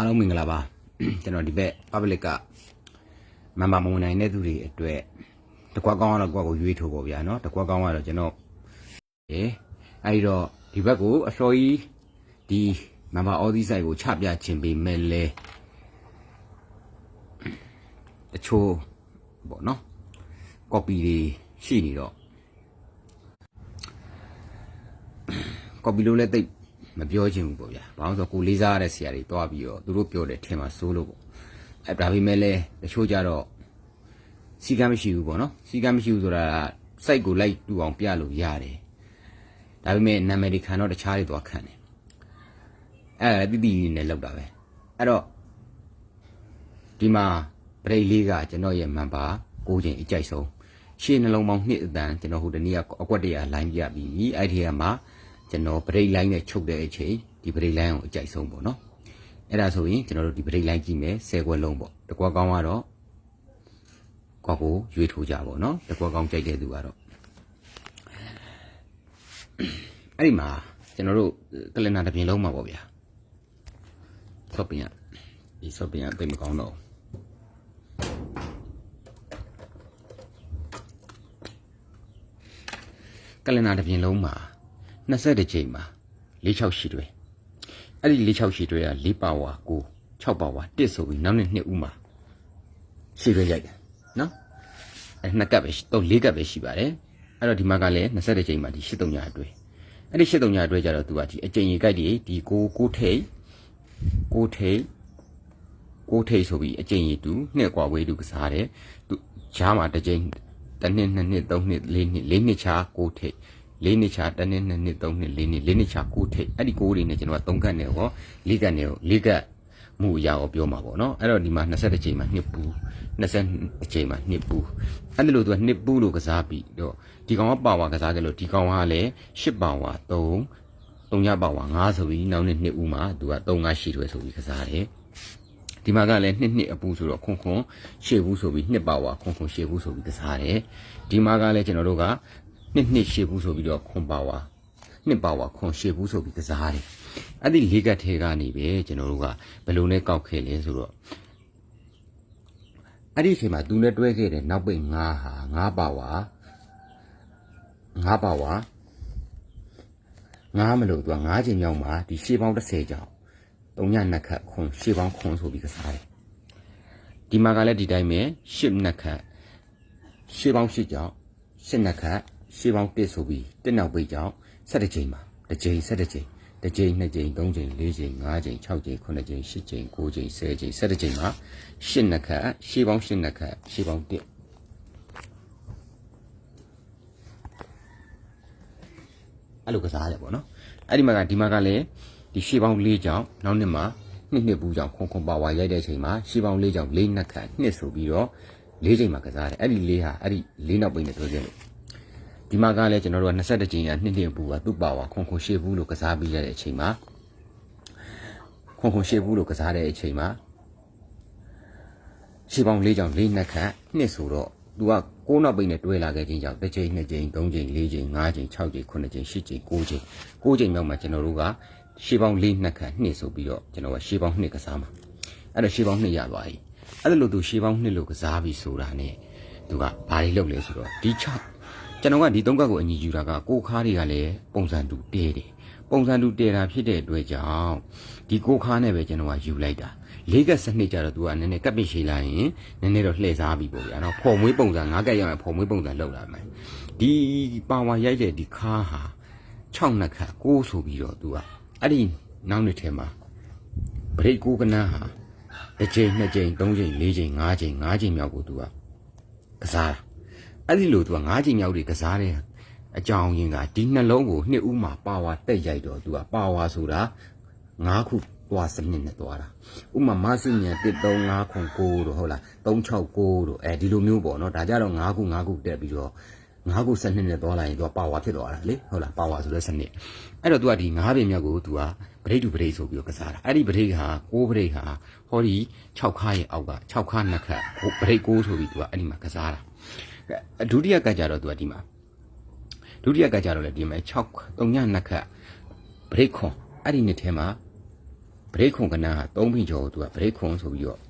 အားလုံးမင်္ဂလာပါကျွန်တော်ဒီဘက် public ကမမမဝင်နိုင်တဲ့သူတွေအတွက်တကွက်ကောင်းကတော့ကိုယ့်ကိုရွေးထိုးပေါ့ဗျာနော်တကွက်ကောင်းကတော့ကျွန်တော်အေးအဲဒီတော့ဒီဘက်ကိုအစော်ကြီးဒီမမအော်ဒီဆိုင်ကိုချပြခြင်းပေးမယ်လေတချို့ပေါ့နော် copy တွေရှိနေတော့ copy လို့လည်းတိတ် မပြောချင်ဘူးပေါ့ဗျာ။ဘာလို့လဲဆိုတော့ကိုလေးစားရတဲ့ဆရာတွေတွားပြီးတော့သူတို့ပြောတယ်ထင်မှာစိုးလို့ပေါ့။အဲဒါပေမဲ့လည်းတချို့ကြတော့စီကမ်းမရှိဘူးပေါ့နော်။စီကမ်းမရှိဘူးဆိုတာစိုက်ကိုလိုက်တူအောင်ပြလို့ရတယ်။ဒါပေမဲ့နာမည်တွေခံတော့တခြားတွေတွားခံတယ်။အဲတိတိနဲ့လောက်တာပဲ။အဲ့တော့ဒီမှာပရိတ်လေးကကျွန်တော်ရဲ့မန်ပါကိုချိန်အကြိုက်ဆုံးရှေ့နှလုံးပေါင်းနှစ်အတန်ကျွန်တော်ဟိုတနေ့ကအကွက်တရလိုင်းပြပြီးအဲ့ဒီကမှာ ကျွန်တော်ပရိတ်လိုင်းနဲ့ချုပ်တဲ့အချိန်ဒီပရိတ်လိုင်းကိုအကြိုက်ဆုံးပေါ့နော်အဲ့ဒါဆိုရင်ကျွန်တော်တို့ဒီပရိတ်လိုင်းကြည့်မယ်10ခွက်လုံးပေါ့တကွက်ကောင်းကတော့ကောက်ကိုရွေးထိုးကြပေါ့နော်တကွက်ကောင်းကြိုက်တဲ့သူကတော့အဲ့ဒီမှာကျွန်တော်တို့ကလင်နာတစ်ပြင်လုံးမှာပေါ့ဗျာဆော့ပင်ရဒီဆော့ပင်ရတိတ်မကောင်းတော့ဘူးကလင်နာတစ်ပြင်လုံးမှာ 22ချိန်မှာ46ရှိတွေအဲ့ဒီ46ရှိတွေက4ပါဝါ9 6ပါဝါ1ဆိုပြီးနောက်နေ့2ဦးမှာရှိတွေရိုက်တယ်နော်အဲ့နှစ်ကပ်ပဲတော့4ကပ်ပဲရှိပါတယ်အဲ့တော့ဒီမှာကလည်း22ချိန်မှာဒီ83ညာအတွဲအဲ့ဒီ83ညာအတွဲကြတော့သူကဒီအချိန်ကြီးကိုက်ဒီဒီကိုကိုထိတ်ကိုထိတ်ကိုထိတ်ဆိုပြီးအချိန်ကြီးတူနှစ်กว่าဝေးတူကစားတယ်သူဂျားမှာတစ်ချိန်တစ်နှစ်နှစ်နှစ်သုံးနှစ်လေးနှစ်လေးနှစ်ချာကိုထိတ် လေးနှစ်ချာတစ်နှစ်နှစ်နှစ်သုံးနှစ်လေးနှစ်လေးနှစ်ချာကိုထိတ်အဲ့ဒီကိုတွေနဲ့ကျွန်တော်ကသုံးကတ်နေဟောလေးကတ်နေဟောလေးကတ်မှုအရာကိုပြောမှာပေါ့နော်အဲ့တော့ဒီမှာ20ချိန်မှာနှစ်ပူ20ချိန်မှာနှစ်ပူအဲ့ဒါလို့သူကနှစ်ပူလို့ကစားပြီးတော့ဒီကောင်ကပါဝါကစားကြလို့ဒီကောင်ကလည်း10ပါဝါ3 3ညပါဝါ9ဆိုပြီးနောက်နေ့နှစ်ဦးမှာသူက3 5ရှိတယ်ဆိုပြီးကစားတယ်ဒီမှာကလည်းနှစ်နှစ်အပူဆိုတော့ခွန်ခွန်ရှေ့ဘူးဆိုပြီးနှစ်ပါဝါခွန်ခွန်ရှေ့ဘူးဆိုပြီးကစားတယ်ဒီမှာကလည်းကျွန်တော်တို့က နှစ်နှစ်ရှေ့ဘူးဆိုပြီးတော့ခွန်ပါဝါနှစ်ပါဝါခွန်ရှေ့ဘူးဆိုပြီးကစားတယ်အဲ့ဒီလေးကတ်ထဲကနေပဲကျွန်တော်တို့ကဘယ်လိုလဲကောက်ခဲ့လဲဆိုတော့အဲ့ဒီအချိန်မှာသူနဲ့တွဲခဲ့တဲ့နောက်ပိတ်9ဟာ9ပါဝါ9ပါဝါ9မလို့သူက9ချိန်မြောက်မှာဒီရှေ့ပေါင်း30ကြောင်3ညနှစ်ခတ်ခွန်ရှေ့ပေါင်းခွန်ဆိုပြီးကစားတယ်ဒီမှာကလည်းဒီတိုင်းပဲ10နှစ်ခတ်ရှေ့ပေါင်း10ကြောင်10နှစ်ခတ် ရှေ့ပေါင်း1ဆိုပြီးတစ်နောက်ပိတ်ကြောင်17ချိန်မှာတစ်ချိန်17ချိန်တစ်ချိန်နှစ်ချိန်သုံးချိန်လေးချိန်ငါးချိန်၆ချိန်ခုနှစ်ချိန်ရှစ်ချိန်ကိုးချိန်ဆယ်ချိန်၁၇ချိန်မှာရှစ်နှစ်ခတ်ရှေ့ပေါင်းရှစ်နှစ်ခတ်ရှေ့ပေါင်း1အဲ့လိုကစားရတယ်ပေါ့နော်အဲ့ဒီမှာကဒီမှာကလည်းဒီရှေ့ပေါင်း၄ကြောင်နောက်နှစ်မှာနှစ်နှစ်ဘူးကြောင်ခွန်ခွန်ပါဝါရိုက်တဲ့အချိန်မှာရှေ့ပေါင်း၄ကြောင်၄နှစ်ခတ်နှစ်ဆိုပြီးတော့၄ချိန်မှာကစားတယ်အဲ့ဒီ၄ဟာအဲ့ဒီ၄နောက်ပိတ်နဲ့တွဲခဲ့လို့ ဒီမှာကလည်းကျွန်တော်တို့က21ချိန်ကနှစ်နှစ်ဘူးကသူ့ပါဝါခွန်ခွန်ရှေ့ဘူးလို့ကစားပြီးရတဲ့အချိန်မှာခွန်ခွန်ရှေ့ဘူးလို့ကစားတဲ့အချိန်မှာရှေ့ပေါင်း၄ကြောင်၄နှစ်ခတ်နှစ်ဆိုတော့သူကကိုးနောက်ပိတ်နဲ့တွဲလာခဲ့ခြင်းကြောင့်တစ်ချိန်နှစ်ချိန်သုံးချိန်လေးချိန်ငါးချိန်၆ချိန်ခုနှစ်ချိန်ရှစ်ချိန်ကိုးချိန်ကိုးချိန်မြောက်မှာကျွန်တော်တို့ကရှေ့ပေါင်း၄နှစ်ခတ်နှစ်ဆိုပြီးတော့ကျွန်တော်ကရှေ့ပေါင်းနှစ်ကစားမှာအဲ့တော့ရှေ့ပေါင်းနှစ်ရသွားပြီအဲ့ဒါလို့သူရှေ့ပေါင်းနှစ်လို့ကစားပြီးဆိုတာ ਨੇ သူကဘာတွေလုပ်လဲဆိုတော့ဒီ6 ကျွန်တော်ကဒီသုံးကတ်ကိုအညီယူတာကကိုခါးတွေကလည်းပုံစံတူတဲတယ်ပုံစံတူတဲတာဖြစ်တဲ့အတွက်ကြောင့်ဒီကိုခါးနဲ့ပဲကျွန်တော်ကယူလိုက်တာလေးကစနစ်ကြတော့သူကနည်းနည်းကပ်ပစ်ရှိလိုက်ရင်နည်းနည်းတော့လှည့်စားပြီးပေါ့ဗျာနော်ဖော်မွေးပုံစံငါးကက်ရောက်ရင်ဖော်မွေးပုံစံလောက်လာမယ်ဒီပါဝါရိုက်တဲ့ဒီခါးဟာ6နှစ်ခတ်6ဆိုပြီးတော့သူကအဲ့ဒီနောက်နှစ်ထဲမှာဗရိတ်ကိုကနန်းဟာတစ်ချိန်နှစ်ချိန်သုံးချိန်လေးချိန်ငါးချိန်ငါးချိန်မြောက်ကိုသူကကစားတာ အဲ့ဒီလိုသူကငါးကြိမ်မြောက်တွေကစားတဲ့အကြောင်းရင်းကဒီနှလုံးကိုနှစ်ဦးမှာပါဝါတက်ရိုက်တော့သူကပါဝါဆိုတာငါးခုသွားစနစ်နဲ့သွားတာဥမာမဆညံ1359တို့ဟုတ်လား369တို့အဲဒီလိုမျိုးပေါ့နော်ဒါကြတော့9ခု9ခုတက်ပြီးတော့9ခုစနစ်နဲ့သွားလိုက်ရင်သူကပါဝါဖြစ်သွားတာလေဟုတ်လားပါဝါဆိုတဲ့စနစ်အဲ့တော့သူကဒီ9ပြင်မြောက်ကိုသူကဗရိတ်တူဗရိတ်ဆိုပြီးတော့ကစားတာအဲ့ဒီဗရိတ်ဟာ6ဗရိတ်ဟာဟောဒီ6ခါရဲ့အောက်က6ခါ2ခါဗရိတ်6ဆိုပြီးသူကအဲ့ဒီမှာကစားတာ ဒုတိယကကြတော့ तू ကဒီမှာဒုတိယကကြတော့လေဒီမှာ6 3ညနှစ်ခါဗရိတ်ခွန်အဲ့ဒီနှစ်ထဲမှာဘရိတ်ခွန်ကနန်းဟာ3ဖိကျော်ကိုသူကဘရိတ်ခွန်ဆိုပြီးတော့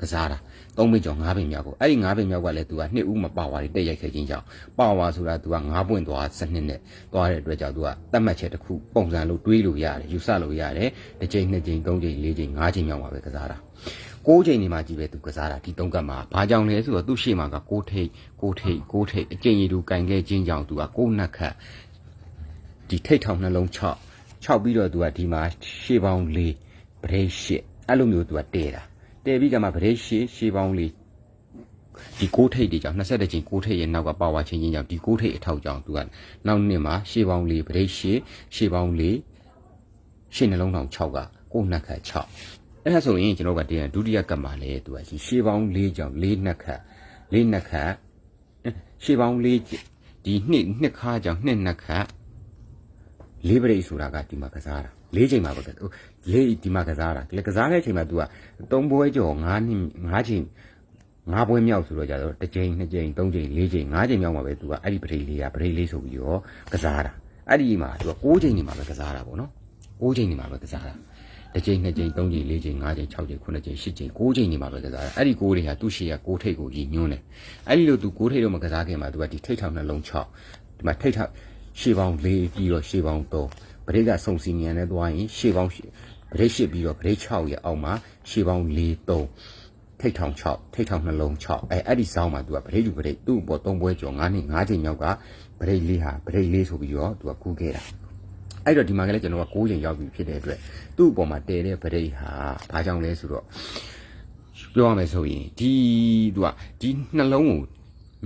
ကစားတာ3ဖိကျော်5ဖိမြောက်ကိုအဲ့ဒီ5ဖိမြောက်ကလည်းသူကနှစ်ဦးမပါဝါတွေတက်ရိုက်ခဲ့ခြင်းကြောင့်ပါဝါဆိုတာသူက5ပွင့်သွားစနစ်နဲ့သွားတဲ့အတွက်ကြောင့်သူကတတ်မှတ်ချက်တစ်ခုပုံစံလို့တွေးလို့ရတယ်ယူဆလို့ရတယ်တစ်ချိန်နှစ်ချိန်သုံးချိန်လေးချိန်ငါးချိန်မြောက်ပါပဲကစားတာ ကိုးချိန်နေမှကြည့်ပဲသူကစားတာဒီသုံးကတ်မှာဘာကြောင့်လဲဆိုတော့သူ့ရှေ့မှာကကိုးထိတ်ကိုးထိတ်ကိုးထိတ်အကျင့်ရည်သူကင်ခဲ့ခြင်းကြောင့်သူကကိုးနှက်ခတ်ဒီထိတ်ထောင်နှလုံး6 6ပြီးတော့သူကဒီမှာရှေးပေါင်း4ဗရိတ်8အဲ့လိုမျိုးသူကတဲတာတဲပြီးကမှဗရိတ်8ရှေးပေါင်း4ဒီကိုးထိတ်တွေကြောင့်21ချိန်ကိုးထိတ်ရဲ့နောက်ကပါဝါချင်းချင်းကြောင့်ဒီကိုးထိတ်အထောက်ကြောင့်သူကနောက်နှစ်မှာရှေးပေါင်း4ဗရိတ်8ရှေးပေါင်း4ရှေးနှလုံးထောင်6ကကိုးနှက်ခတ်6 အဲ့ဒါဆိုရင်ကျွန်တော်ကတင်ဒုတိယကပ်မှာလဲသူကရှေးပေါင်း4ကြောင့်4နှက်ခတ်4နှက်ခတ်ရှေးပေါင်း4ဒီနှစ်နှစ်ခါကြောင့်2နှက်ခတ် လေးပရိတ်ဆိုတာကဒီမှာကစားတာလေးချိန်မှာပဲကဟိုလေးဒီမှာကစားတာလေကစားတဲ့အချိန်မှာ तू ကသုံးပွဲကျော်9နှစ်9ချိန်9ပွဲမြောက်ဆိုတော့ကြတော့တစ်ချိန်နှစ်ချိန်သုံးချိန်လေးချိန်9ချိန်မြောက်မှာပဲ तू ကအဲ့ဒီပရိတ်လေးကပရိတ်လေးဆိုပြီးတော့ကစားတာအဲ့ဒီမှာ तू က6ချိန်နေမှာပဲကစားတာပေါ့နော်6ချိန်နေမှာပဲကစားတာ တစ်ချိန်နှစ်ချိန်သုံးချိန်လေးချိန်ငါးချိန်၆ချိန်9ချိန်10ချိန်9ချိန်နေမှာပဲကစားတယ်အဲ့ဒီ9တွေကသူ့ရှေ့က9ထိပ်ကိုရည်ညွှန်းတယ်အဲ့ဒီလိုသူ9ထိပ်တော့မကစားခင်မှာသူကဒီထိပ်ထောင်နှလုံး6ဒီမှာထိပ်ထောင်ရှေ့ပေါင်း၄ပြီးတော့ရှေ့ပေါင်း3ဗရိတ်ကစုံစီမြန်နဲ့သွားရင်ရှေ့ပေါင်းဗရိတ်8ပြီးတော့ဗရိတ်6ရဲ့အောက်မှာရှေ့ပေါင်း4 3ထိတ်ထောင်6ထိတ်ထောင်နှလုံး6အဲအဲ့ဒီဆောင်းမှာသူကဗရိတ်လူဗရိတ်သူ့ဘော3ပွဲကျော်9နှစ်9ချိန်မြောက်ကဗရိတ်လေးဟာဗရိတ်လေးဆိုပြီးတော့သူကကူးခဲ့တာ အဲ့တော့ဒီမှာကလည်းကျွန်တော်က6ချိန်ရောက်ပြီဖြစ်တဲ့အတွက်သူ့အပေါ်မှာတည်တဲ့ပရိဟာဘာကြောင့်လဲဆိုတော့ပြောရမယ်ဆိုရင်ဒီသူကဒီနှလုံးကို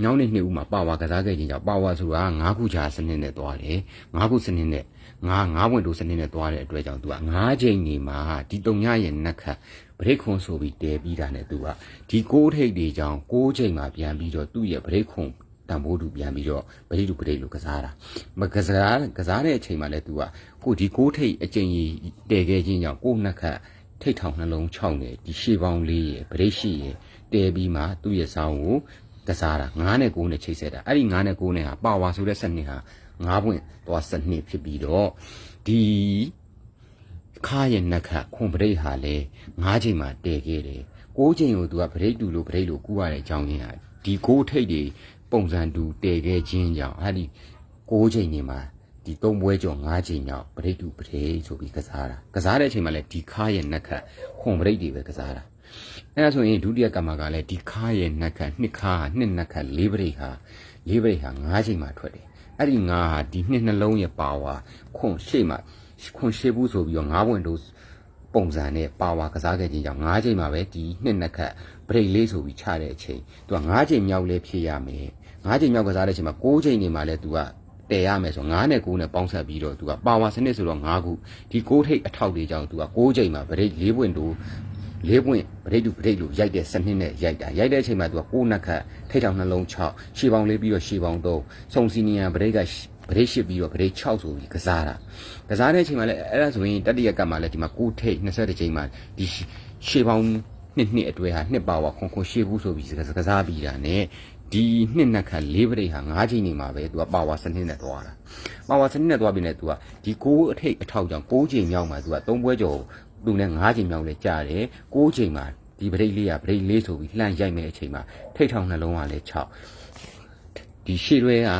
ညောင်းနေနှစ်ဦးမှာပါဝါကစားခဲ့ခြင်းကြောင့်ပါဝါဆိုတာ9ခုကြာစနစ်နဲ့သွားတယ်9ခုစနစ်နဲ့9 9ဝင်တိုးစနစ်နဲ့သွားတဲ့အတွက်ကြောင့်သူက9ချိန်နေမှာဒီတုံညရဲ့နှက်ခတ်ဗရိတ်ခွန်ဆိုပြီးတဲပြီးတာနဲ့သူကဒီ6ထိပ်တွေကြောင့်6ချိန်မှာပြန်ပြီးတော့သူ့ရဲ့ဗရိတ်ခွန် တံမိုးတူပြန်ပြီးတော့ဗရိတ်တူဗရိတ်လိုကစားတာမကစားကစားတဲ့အချိန်မှာလဲ तू ကကိုဒီကိုးထိတ်အချိန်ကြီးတဲခဲ့ခြင်းကြောင့်ကိုးနက်ခတ်ထိတ်ထောင်နှလုံး6နဲ့ဒီရှေးပေါင်း၄ရဲ့ဗရိတ်ရှိရဲ့တဲပြီးမှသူ့ရဲ့ဆောင်းကိုကစားတာ9နဲ့9နဲ့ချိတ်ဆက်တာအဲ့ဒီ9နဲ့9နဲ့ဟာပါဝါဆိုတဲ့စနစ်ဟာ9ပွင့်သွားစနစ်ဖြစ်ပြီးတော့ဒီခါရဲ့နက်ခတ်ခွန်ပရိတ်ဟာလေ9ချိန်မှာတည်ခဲ့တယ်6ချိန်ကိုသူကပရိတ်တူလို့ပရိတ်လို့ကူရတဲ့အကြောင်းရင်းဟာဒီ6ထိတ်တွေ ပုံစံတူတည်ခဲ့ခြင်းကြောင့်အဲ့ဒီ6ချိန်နေမှာဒီသုံးပွဲကျော်9ချိန်မြောက်ပရိတ်တူပရိတ်ဆိုပြီးကစားတာကစားတဲ့အချိန်မှာလည်းဒီခါရဲ့နက်ခတ်ခွန်ပရိတ်တွေပဲကစားတာအဲဒါဆိုရင်ဒုတိယကမ္မကလည်းဒီခါရဲ့နက်ခတ်နှစ်ခါနှစ်နက်ခတ်လေးပရိတ်ဟာလေးပရိတ်ဟာ9ချိန်မှာထွက်တယ်အဲ့ဒီ9ဟာဒီနှစ်နှလုံးရဲ့ပါဝါခွန်ရှေ့မှာခွန်ရှေ့ဘူးဆိုပြီးတော့9ဘွင်တို့ပုံစံနဲ့ပါဝါကစားခဲ့ခြင်းကြောင့်9ချိန်မှာပဲဒီနှစ်နက်ခတ်ဘရိတ်လေးဆိုပြီးချတဲ့အချိန်သူက9ချိန်မြောက်လေးဖြစ်ရမယ် 9ချိန်မြောက်ကစားတဲ့အချိန်မှာ9ချိန်နေမှာလဲသူကတည်ရမယ်ဆို9နဲ့9နဲ့ပေါင်းဆက်ပြီးတော့သူကပါဝါစနစ်ဆိုတော့9ခုဒီ6ထိပ်အထောက်တွေကြောင့်သူက6ချိန်မှာဗရိတ်၄ပွင့်တို့လေးပွင့်ဗရိတ်တူဗရိတ်လိုရိုက်တဲ့စနစ်နဲ့ရိုက်တာရိုက်တဲ့အချိန်မှာသူက6နှက်ခတ်ထိတ်ထောင်နှလုံး6ရှေးပေါင်းလေးပြီးတော့ရှေးပေါင်း3စုံစီနီယံဗရိတ်ကဗရိတ်ရှိပြီးတော့ဗရိတ်6ဆိုပြီးကစားတာကစားတဲ့အချိန်မှာလည်းအဲ့ဒါဆိုရင်တတိယကပ်မှာလည်းဒီမှာ6ထိတ်20ချိန်မှာဒီရှေးပေါင်းနှစ်နှစ်အတွဲဟာနှစ်ပါဝါခွန်ခွန်ရှေးဘူးဆိုပြီးကစားပြီးတာ ਨੇ ဒီနှစ်နှစ်ခါလေးပရိတ်ဟာ၅ချိန်နေမှာပဲသူကပါဝါစနစ်နဲ့သွားတာပါဝါစနစ်နဲ့သွားပြီးနေသူကဒီကိုးအထိတ်အထောက်ကြောင့်၉ချိန်မြောက်မှာသူက၃ပွဲကျော်သူနဲ့၅ချိန်မြောက်လဲကြာတယ်၉ချိန်မှာဒီပရိတ်လေးကပရိတ်လေးဆိုပြီးလှမ်းရိုက်မဲ့အချိန်မှာထိတ်ထောင်နှလုံးကလည်း6ဒီရှေ့ရွဲက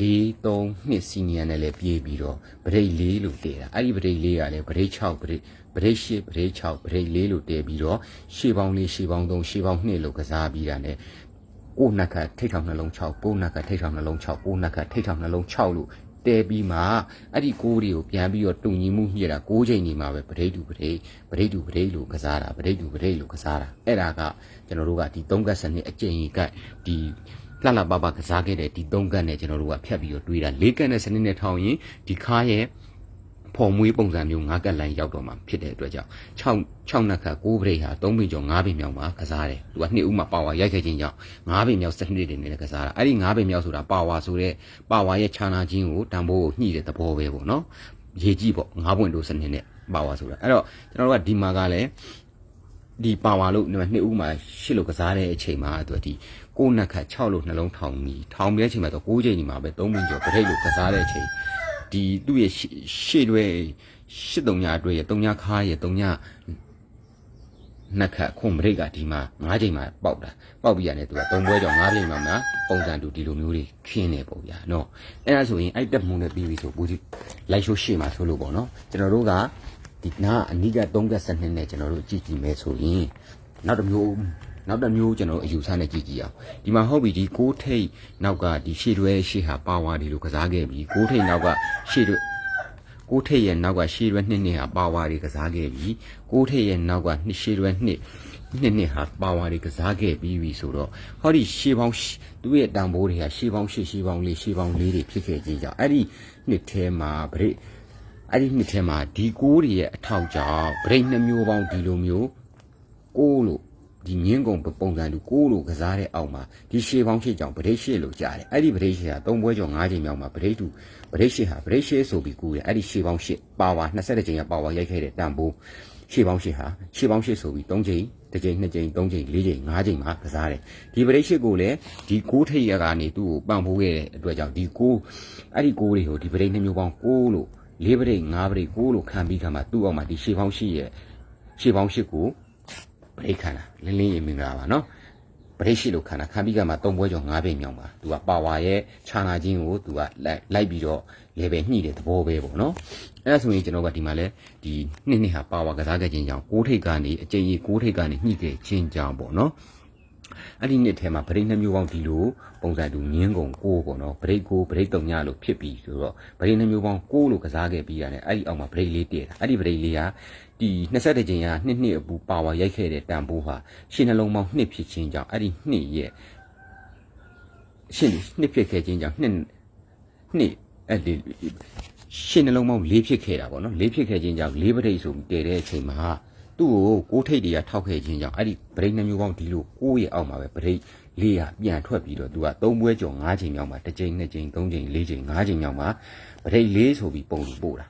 4 3နှစ်စီနီယံနဲ့လည်းပြေးပြီးတော့ဗရိတ်4လို့တည်တာအဲ့ဒီဗရိတ်4ကလည်းဗရိတ်6ဗရိတ်ဗရိတ်8ဗရိတ်6ဗရိတ်4လို့တည်ပြီးတော့ရှေ့ပေါင်း4ရှေ့ပေါင်း3ရှေ့ပေါင်း2လို့ကစားပြီးတာ ਨੇ ကိုနက်ခတ်ထိတ်ထောင်နှလုံး6ကိုနက်ခတ်ထိတ်ထောင်နှလုံး6ကိုနက်ခတ်ထိတ်ထောင်နှလုံး6လို့တဲပြီးမှအဲ့ဒီကိုးတွေကိုပြန်ပြီးတော့တုံညီမှုညှိရတာ6ချိန်နေမှာပဲပရိတ်တူပရိတ်ပရိတ်တူပရိတ်လို့ကစားတာပရိတ်တူပရိတ်လို့ကစားတာအဲ့ဒါကကျွန်တော်တို့ကဒီ3ကတ်စနစ်အကျင့်ကြီးကဒီလှလှပပကစားခဲ့တဲ့ဒီ3ကတ်နဲ့ကျွန်တော်တို့ကဖြတ်ပြီးတော့တွေးတာ၄ကတ်နဲ့စနစ်နဲ့ထောင်ရင်ဒီခါရဲ့ ဖော်မွေးပုံစံမျိုး၅ကတ်လိုင်းရောက်တော့မှာဖြစ်တဲ့အတွက်ကြောင့်6 6နှစ်ခါ6ပရိတ်ဟာ3ပင်ကျော်5ပင်မြောက်မှာကစားတယ်သူကနှစ်ဦးမှာပါဝါရိုက်ခဲ့ခြင်းကြောင့်5ပင်မြောက်စနစ်တွေနဲ့လည်းကစားတာအဲ့ဒီ5ပင်မြောက်ဆိုတာပါဝါဆိုတဲ့ပါဝါရဲ့ခြာနာခြင်းကိုတန်ဖိုးကိုညှိတဲ့သဘောပဲပေါ့နော်ရေကြီးပေါ့5ပွင့်တို့စနစ်နဲ့ပါဝါဆိုတာအဲ့တော့ကျွန်တော်တို့ကဒီမှာကလည်းဒီပါဝါလို့နှစ်ဦးမှာရှစ်လို့ကစားတဲ့အချိန်မှာသူကဒီကိုနက်ခတ်6လို့နှလုံးထောင်ပြီးထောင်ပြီးတဲ့အချိန်မှာတော့9ချိန်ညီမှာပဲ3ပင်ကျော်ပရိတ်လို့ကစားတဲ့အချိန် ဒီသူ့ရဲ့ရှေ့ရွဲရှစ်တုံညာအတွက်ရတုံညာခါရတုံညာနှက်ခတ်ခွန်ဘရိတ်ကဒီမှာ၅ချိန်မှာပေါက်တာပေါက်ပြီးရတယ်သူကသုံးပွဲကြောင့်၅ချိန်မှာမှပုံစံတူဒီလိုမျိုးတွေခင်းနေပေါ့ဗျာနော်အဲ့ဒါဆိုရင်အဲ့တက်မှုနဲ့ပြီးပြီဆိုဘူးဒီလိုက်ရှိုးရှေ့မှာဆိုလို့ပေါ့နော်ကျွန်တော်တို့ကဒီနာအနိက3ကစနစ်နဲ့ကျွန်တော်တို့ကြည့်ကြည့်မယ်ဆိုရင်နောက်တစ်မျိုး နောက်တစ်မျိုးကျွန်တော်တို့အယူဆနဲ့ကြည့်ကြည့်အောင်ဒီမှာဟုတ်ပြီဒီကိုးထိတ်နောက်ကဒီရှေ့တွဲရှေ့ဟာပါဝါဒီလိုကစားခဲ့ပြီကိုးထိတ်နောက်ကရှေ့တွဲကိုထိတ်ရဲ့နောက်ကရှေးရွက်နှစ်နှစ်ဟာပါဝါတွေကစားခဲ့ပြီကိုထိတ်ရဲ့နောက်ကနှစ်ရှေးရွက်နှစ်နှစ်နှစ်ဟာပါဝါတွေကစားခဲ့ပြီးပြီဆိုတော့ဟောဒီရှေးပေါင်းသူ့ရဲ့တန်ဖိုးတွေကရှေးပေါင်းရှေးရှေးပေါင်းလေးရှေးပေါင်းလေးတွေဖြစ်ခဲ့ခြင်းကြောင့်အဲ့ဒီနှစ်ထဲမှာဗရိတ်အဲ့ဒီနှစ်ထဲမှာဒီကိုးတွေရဲ့အထောက်ကြောင့်ဗရိတ်နှစ်မျိုးပေါင်းဒီလိုမျိုးကိုးလို့ ဒီငင်းကုံပုံစံတူကိုးလို့ကစားတဲ့အောက်မှာဒီရှေးပေါင်းရှေးကြောင့်ဗရိတ်ရှေးလို့ကြားတယ်အဲ့ဒီဗရိတ်ရှေးဟာသုံးပွဲကျော်၅ချိန်မြောက်မှာဗရိတ်တူဗရိတ်ရှေးဟာဗရိတ်ရှေးဆိုပြီးကူတယ်အဲ့ဒီရှေးပေါင်းရှေးပါဝါ20ချိန်ကပါဝါရိုက်ခဲ့တဲ့တန်ဖိုးရှေးပေါင်းရှေးဟာရှေးပေါင်းရှေးဆိုပြီး3ချိန်တစ်ချိန်2ချိန်3ချိန်4ချိန်5ချိန်မှာကစားတယ်ဒီဗရိတ်ရှေးကိုလည်းဒီကိုးထိပ်ရကနေသူ့ကိုပန့်ဖိုးခဲ့တဲ့အတွက်ကြောင့်ဒီကိုးအဲ့ဒီကိုးတွေကိုဒီဗရိတ်နှစ်မျိုးပေါင်းကိုးလို့လေးဗရိတ်၅ဗရိတ်ကိုးလို့ခံပြီးခါမှသူ့အောက်မှာဒီရှေးပေါင်းရှေးရဲ့ရှေးပေါင်းရှေးကို ပရိတ်ခန္ဓာလင်းလင်းရင်မင်္ဂလာပါနော်ပရိတ်ရှိလို့ခန္ဓာခံပြီးကမှ၃ပွဲကျော်၅ပိတ်မြောင်ပါသူကပါဝါရဲ့ခြာနာခြင်းကိုသူကလိုက်လိုက်ပြီးတော့ level ညှိတဲ့သဘောပဲပေါ့နော်အဲ့ဒါဆိုရင်ကျွန်တော်ကဒီမှာလဲဒီနှစ်နှစ်ဟာပါဝါကစားခဲ့ခြင်းကြောင့်ကိုးထိတ်ကနေအကျဉ်းကြီးကိုးထိတ်ကနေညှိခဲ့ခြင်းကြောင့်ပေါ့နော် အဲ့ဒီနှစ်ထဲမှာဗရိတ်နှမျိုးပေါင်းဒီလိုပုံစံတူငင်းကုန်ကိုပေါ့နော်ဗရိတ်ကိုဗရိတ်တုံညလို့ဖြစ်ပြီးဆိုတော့ဗရိတ်နှမျိုးပေါင်းကိုလို့ကစားခဲ့ပြီးရတယ်အဲ့ဒီအောက်မှာဗရိတ်လေးတည်တာအဲ့ဒီဗရိတ်လေးကဒီ20ကြိမ်ကနှစ်နှစ်အပူပါဝါရိုက်ခဲ့တဲ့တန်ဖိုးဟာရှင်းနှလုံးပေါင်းနှစ်ဖြစ်ခြင်းကြောင့်အဲ့ဒီနှစ်ရဲ့ရှင်းနှစ်ဖြစ်ခဲ့ခြင်းကြောင့်နှစ်နှစ်အဲ့ဒီရှင်းနှလုံးပေါင်း၄ဖြစ်ခဲ့တာပေါ့နော်၄ဖြစ်ခဲ့ခြင်းကြောင့်၄ပရိတ်ဆိုပြီးတည်တဲ့အချိန်မှာ သူ့ကိုကိုးထိတ်တွေကထောက်ခဲ့ခြင်းကြောင့်အဲ့ဒီဗရိတ်နှမျိုးပေါင်းဒီလိုကိုးရဲ့အောက်မှာပဲဗရိတ်လေးဟာပြန်ထွက်ပြီးတော့သူက၃ပွဲကျော်၅ချိန်မြောက်မှာတစ်ချိန်နှစ်ချိန်သုံးချိန်လေးချိန်၅ချိန်မြောက်မှာဗရိတ်လေးဆိုပြီးပုံလို့ပို့တာ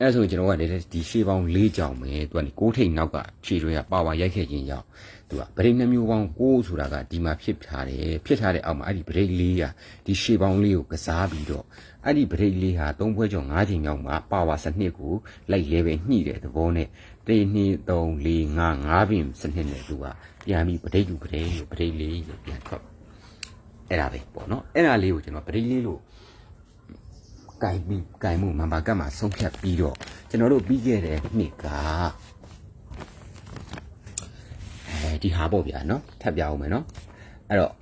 အဲ့ဒါဆိုရင်ကျွန်တော်ကလည်းဒီရှေးပေါင်း၄ကြောင်ပဲသူကဒီကိုးထိတ်နောက်ကခြေတွေကပါဝါရိုက်ခဲ့ခြင်းကြောင့်သူကဗရိတ်နှမျိုးပေါင်းကိုးဆိုတာကဒီမှာဖြစ်ထားတယ်ဖြစ်ထားတဲ့အောက်မှာအဲ့ဒီဗရိတ်လေးကဒီရှေးပေါင်းလေးကိုကစားပြီးတော့အဲ့ဒီဗရိတ်လေးဟာ၃ဖွဲကျော်၅ချိန်မြောက်မှာပါဝါစနစ်ကိုလိုက်လဲပဲညှိတဲ့သဘောနဲ့ တေ2 3 4 5 5ပြင်စနစ်နဲ့သူကပြန်ပြီးဗရိတ်လူဗရိတ်လို့ဗရိတ်လေးလို့ပြန်ထွက်အဲ့ဒါပဲပေါ့နော်အဲ့ဒါလေးကိုကျွန်တော်ဗရိတ်လေးလို့ကင်ပြီးကင်မှုမဘာကတ်မှာဆုံးဖြတ်ပြီးတော့ကျွန်တော်တို့ပြီးခဲ့တဲ့နှစ်ကအဲဒီဟာပေါ့ဗျာနော်ထပ်ပြအောင်မယ်နော်အဲ့တော့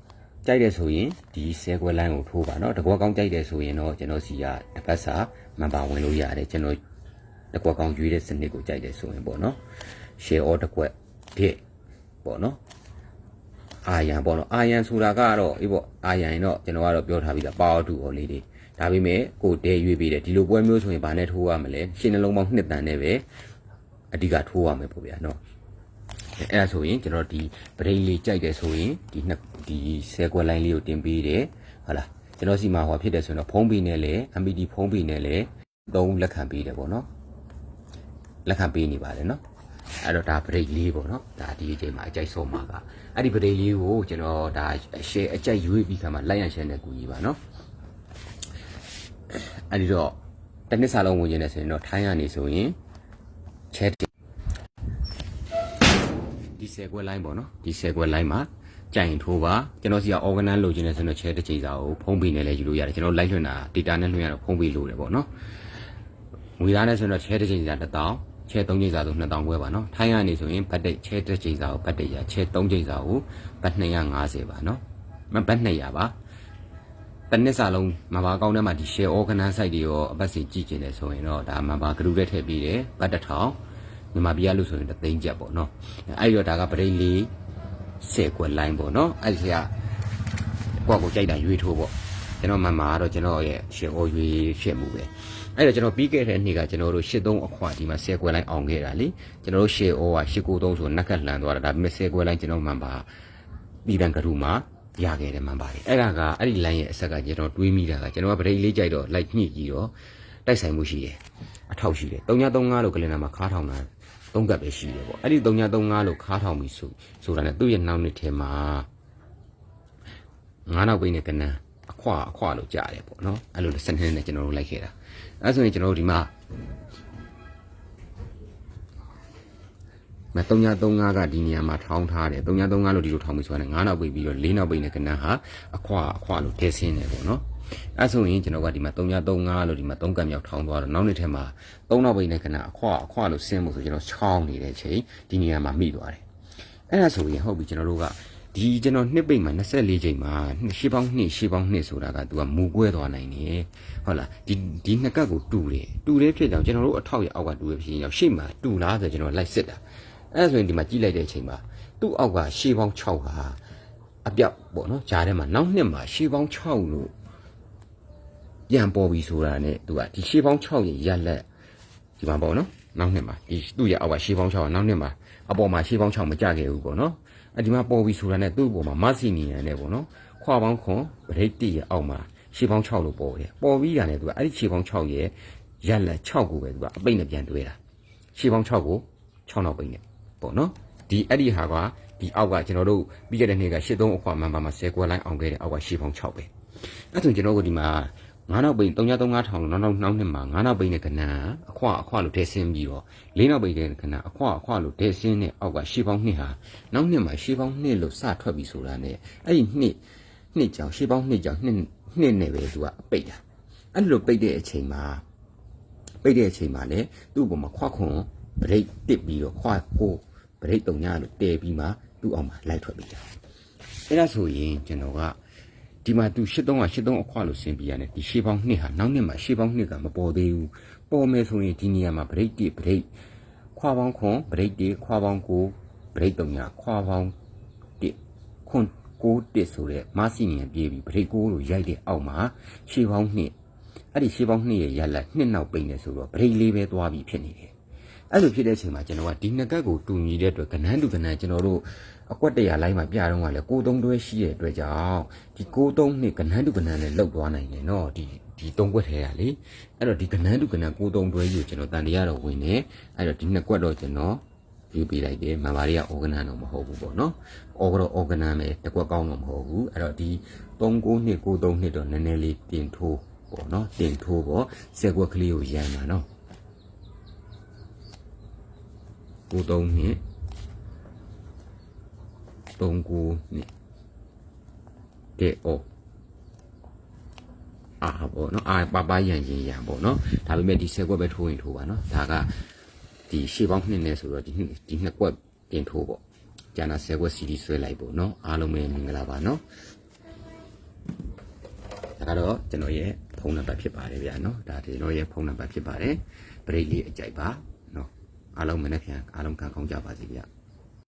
ကြိုက်တယ်ဆိုရင်ဒီဆဲခွဲလိုင်းကိုထိုးပါနော်တကွက်ကောင်းကြိုက်တယ်ဆိုရင်တော့ကျွန်တော်စီကတစ်ပတ်စာမဘာဝင်လို့ရတယ်ကျွန်တော် တကွက်ကောင်းရွေးတဲ့စနစ်ကိုကြိုက်တယ်ဆိုရင်ပေါ့နော် share or တကွက်တဲ့ပေါ့နော်အာယံပေါ့နော်အာယံဆိုတာကတော့အေးပေါ့အာယံတော့ကျွန်တော်ကတော့ပြောထားပြီးသားပါဝတူဟောလေးတွေဒါပေမဲ့ကိုတဲရွေးပေးတယ်ဒီလိုပွဲမျိုးဆိုရင်ဘာနဲ့ထိုးရမလဲရှင်းနှလုံးပေါင်းနှစ်တန်နဲ့ပဲအဓိကထိုးရမယ်ပေါ့ဗျာနော်အဲ့ဒါဆိုရင်ကျွန်တော်ဒီဗရိတ်လေးကြိုက်တယ်ဆိုရင်ဒီနှစ်ဒီဆဲကွက်လိုင်းလေးကိုတင်ပေးတယ်ဟုတ်လားကျွန်တော်စီမှာဟောဖြစ်တယ်ဆိုရင်တော့ဖုံးပေးနဲ့လေ MPD ဖုံးပေးနဲ့လေသုံးလက်ခံပေးတယ်ပေါ့နော် လက်ခံပေးနေပါတယ်နော်အဲ့တော့ဒါ break လေးပေါ့နော်ဒါဒီအချိန်မှာအကြိုက်ဆုံးမှာကအဲ့ဒီ break လေးကိုကျွန်တော်ဒါ share အကြိုက်ရွေးပြီးခါမှာ like and share နဲ့ကူညီပါနော်အဲ့ဒီတော့တစ်နှစ်စာလုံးဝင်ကျင်နေဆိုရင်တော့ထိုင်းကနေဆိုရင် chat ဒီဆယ်ကွက် line ပေါ့နော်ဒီဆယ်ကွက် line မှာကြိုင်ထိုးပါကျွန်တော်စီက organize လုပ်ခြင်းနဲ့ဆိုတော့ share တစ်ချိန်စာကိုဖုံးပေးနေလဲယူလို့ရတယ်ကျွန်တော် like လွှင့်တာ data နဲ့လွှင့်ရတော့ဖုံးပေးလို့တယ်ပေါ့နော်ငွေသားနဲ့ဆိုရင်တော့ချဲတစ်ချိန်စာ1000 ချဲ3ချိန်စာဆို2000ခွဲပါနော်ထိုင်းကနေဆိုရင်ဘတ်တိတ်ချဲတစ်ချိန်စာကိုဘတ်တိတ်ရချဲ3ချိန်စာကိုဘတ်250ပါနော်မဘတ်200ပါတစ်နှစ်စာလုံးမဘာကောင်းထဲမှာဒီ share organize site တွေရောအပတ်စီကြည့်ကျင်တယ်ဆိုရင်တော့ဒါမဘာ group နဲ့ထည့်ပြီးတယ်ဘတ်1000မြန်မာပြည်ကလို့ဆိုရင်တသိန်းကျပ်ပေါ့နော်အဲ့ဒီတော့ဒါကပရိတ်လေး10ကွက် line ပေါ့နော်အဲ့ဒီကကိုယ့်ကိုကြိုက်တာရွေးထိုးပေါ့ကျွန်တော်မမကတော့ကျွန်တော်ရဲ့ share ရွေးဖြစ်မှုပဲ အဲ့တော့ကျွန်တော်ပြီးခဲ့တဲ့နေ့ကကျွန်တော်တို့83အခွာဒီမှာ10ကွက် line အောင်ခဲ့တာလေကျွန်တော်တို့ share က893ဆိုနက်ကလှန်သွားတာဒါပေမဲ့10ကွက် line ကျွန်တော်မှပါပြည်တန်ကရူမှာရခဲ့တယ်မှန်ပါတယ်အဲ့ဒါကအဲ့ဒီ line ရဲ့အဆက်ကကျွန်တော်တွေးမိတာကကျွန်တော်ကပရိတ်လေးကြိုက်တော့ like ညှိကြည့်တော့တိုက်ဆိုင်မှုရှိတယ်အထောက်ရှိတယ်3935လို့ကလင်နာမှာခါထောင်တာသုံးကပ်ပဲရှိတယ်ပေါ့အဲ့ဒီ3935လို့ခါထောင်ပြီဆိုဆိုတာ ਨੇ သူ့ရဲ့နောက်နှစ်ထဲမှာငါးနောက်ပိနဲ့ကနန်းအခွအခွလို့ကြားတယ်ပေါ့နော်အဲ့လိုစနစ်နဲ့ကျွန်တော်တို့လိုက်ခဲ့တာ အဲဆိုရင်ကျွန်တော်တို့ဒီမှာမ335ကဒီနေရာမှာထောင်းထားတယ်335လို့ဒီလိုထောင်းပြီးဆိုရင်9နောက်ပိတ်ပြီးတော့4နောက်ပိတ်နဲ့ကဏ္ဍဟာအခွာအခွာလို့ထည့်ဆင်းတယ်ပေါ့နော်အဲဆိုရင်ကျွန်တော်ကဒီမှာ335လို့ဒီမှာ3ကံမြောက်ထောင်းသွားတော့နောက်နေ့ထဲမှာ3နောက်ပိတ်နဲ့ကဏ္ဍအခွာအခွာလို့ဆင်းဖို့ဆိုကျွန်တော်ချောင်းနေတဲ့ချိန်ဒီနေရာမှာမိသွားတယ်အဲ့ဒါဆိုရင်ဟုတ်ပြီကျွန်တော်တို့က ဒီကျွန်တော်နှစ်ပိတ်မှာ24ချိန်မှာရှေးပေါင်း2ရှေးပေါင်း2ဆိုတာက तू ကမူကွဲသွားနိုင်တယ်ဟုတ်လားဒီဒီနှစ်ကတ်ကိုတူတယ်တူတယ်ဖြစ်ကြောင်ကျွန်တော်တို့အထောက်ရအောက်ကတူရဖြစ်ရင်ရှေ့မှာတူလားဆိုကျွန်တော်လိုက်စစ်တာအဲ့ဒါဆိုရင်ဒီမှာကြည့်လိုက်တဲ့အချိန်မှာသူ့အောက်ကရှေးပေါင်း6ဟာအပြောက်ပေါ့နော်ဂျားထဲမှာနောက်နှစ်မှာရှေးပေါင်း6လို့ပြန်ပေါ်ပြီဆိုတာ ਨੇ သူကဒီရှေးပေါင်း6ရဲ့ရက်လက်ဒီမှာပေါ့နော်နောက်နှစ်မှာဒီသူ့ရဲ့အောက်ကရှေးပေါင်း6ကနောက်နှစ်မှာအပေါ်မှာရှေးပေါင်း6မကြခဲ့ဘူးပေါ့နော် အဲဒီမှာပေါ်ပြီဆိုတာ ਨੇ သူ့အပေါ်မှာမဆီနီရန်နဲ့ပေါ့နော်ခွာပေါင်းခွန်ဗရိတ်တိရဲ့အောက်မှာရှေးပေါင်း6လို့ပေါ်တယ်ပေါ်ပြီးတာ ਨੇ သူကအဲ့ဒီရှေးပေါင်း6ရဲ့ရက်လက်6ကိုပဲသူကအပိတ်နဲ့ပြန်တွဲတာရှေးပေါင်း6ကို6နောက်ပိတ်နဲ့ပေါ့နော်ဒီအဲ့ဒီဟာကဒီအောက်ကကျွန်တော်တို့ပြီးခဲ့တဲ့နေ့က83အခွာမှန်ပါမှာ10ကွက်လိုင်းအောင်ခဲ့တဲ့အောက်ကရှေးပေါင်း6ပဲအဲ့ဆိုကျွန်တော်တို့ဒီမှာ 9နောက်ပိတ်335ထောင်လို့နောက်နောက်နောက်နှစ်မှာ9နောက်ပိတ်နဲ့ကနန်းအခွအခွလို့တဲဆင်းပြီးတော့၄နောက်ပိတ်တဲ့ကနန်းအခွအခွလို့တဲဆင်းတဲ့အောက်ကရှေးပေါင်းနှစ်ဟာနောက်နှစ်မှာရှေးပေါင်းနှစ်လို့စထွက်ပြီးဆိုတာ ਨੇ အဲ့ဒီနှစ်နှစ်ကြောင်ရှေးပေါင်းနှစ်ကြောင်နှစ်နှစ်နဲ့ပဲသူကပိတ်တာအဲ့လိုပိတ်တဲ့အချိန်မှာပိတ်တဲ့အချိန်မှာလည်းသူ့ဘုံမှာခွခွန်ဗရိတ်တစ်ပြီးတော့ခွကိုဗရိတ်တုံညာလို့တဲပြီးမှသူ့အောင်မှာလိုက်ထွက်ပြီးတာအဲ့ဒါဆိုရင်ကျွန်တော်က ဒီမှာသူ83က83အခွလို့ဆင်းပြရတယ်ဒီရှေးပေါင်းနှစ်ဟာနောက်နှစ်မှာရှေးပေါင်းနှစ်ကမပေါ်သေးဘူးပေါ်မယ်ဆိုရင်ဒီနေရာမှာဗရိတ်တိဗရိတ်ခွာပေါင်းခွန်ဗရိတ်တိခွာပေါင်းကိုဗရိတ်တုံညာခွာပေါင်းတိခွန်ကိုတစ်ဆိုတဲ့မဆီနေပြေးပြီးဗရိတ်ကိုလို့ရိုက်တဲ့အောက်မှာရှေးပေါင်းနှစ်အဲ့ဒီရှေးပေါင်းနှစ်ရဲ့ရလက်နှစ်နောက်ပိန်နေဆိုတော့ဗရိတ်လေးပဲသွားပြီးဖြစ်နေတယ် အဲ့လိုဖြစ်တဲ့အချိန်မှာကျွန်တော်ကဒီနှစ်ကတ်ကိုတူညီတဲ့အတွက်ကနန်းတူကနန်းကျွန်တော်တို့အကွက်တရာလိုင်းမှာပြတော့ကလည်းကိုသုံးတွဲရှိတဲ့အတွက်ကြောင့်ဒီကိုသုံးနှစ်ကနန်းတူကနန်းနဲ့လောက်သွားနိုင်တယ်နော်ဒီဒီသုံးကွက်ထဲရလေအဲ့တော့ဒီကနန်းတူကနန်းကိုသုံးတွဲယူကျွန်တော်တန်တရားတော့ဝင်နေအဲ့တော့ဒီနှစ်ကွက်တော့ကျွန်တော်ယူပေးလိုက်တယ်မန်ပါတွေက organ တော့မဟုတ်ဘူးပေါ့နော် organ တော့ organ ပဲတကွက်ကောင်းတော့မဟုတ်ဘူးအဲ့တော့ဒီ39နှစ်93နှစ်တော့နည်းနည်းလေးတင်ထိုးပေါ့နော်တင်ထိုးပေါ့စက်ကွက်ကလေးကိုရမ်းတာနော် ကိုသုံးနှစ်သုံးကိုနှစ်တဲ့ဩအာဘောနော်အာပပရန်ရင်ရန်ပေါ့နော်ဒါပေမဲ့ဒီဆက်ကွက်ပဲထိုးရင်ထိုးပါနော်ဒါကဒီရှေ့ပေါင်းနှစ်နဲ့ဆိုတော့ဒီနှစ်ဒီနှစ်ကွက်ပြင်ထိုးပေါ့ကျန်တာဆက်ကွက်စီဒီဆွဲလိုက်ပေါ့နော်အားလုံးပဲမင်္ဂလာပါနော်ဒါကတော့ကျွန်တော်ရဲ့ဖုန်းနံပါတ်ဖြစ်ပါတယ်ဗျာနော်ဒါကျွန်တော်ရဲ့ဖုန်းနံပါတ်ဖြစ်ပါတယ်ပရိတ်လေးအကြိုက်ပါနော် အားလုံးမနေ့ပြန်အားလုံးကံကောင်းကြပါစေဗျာ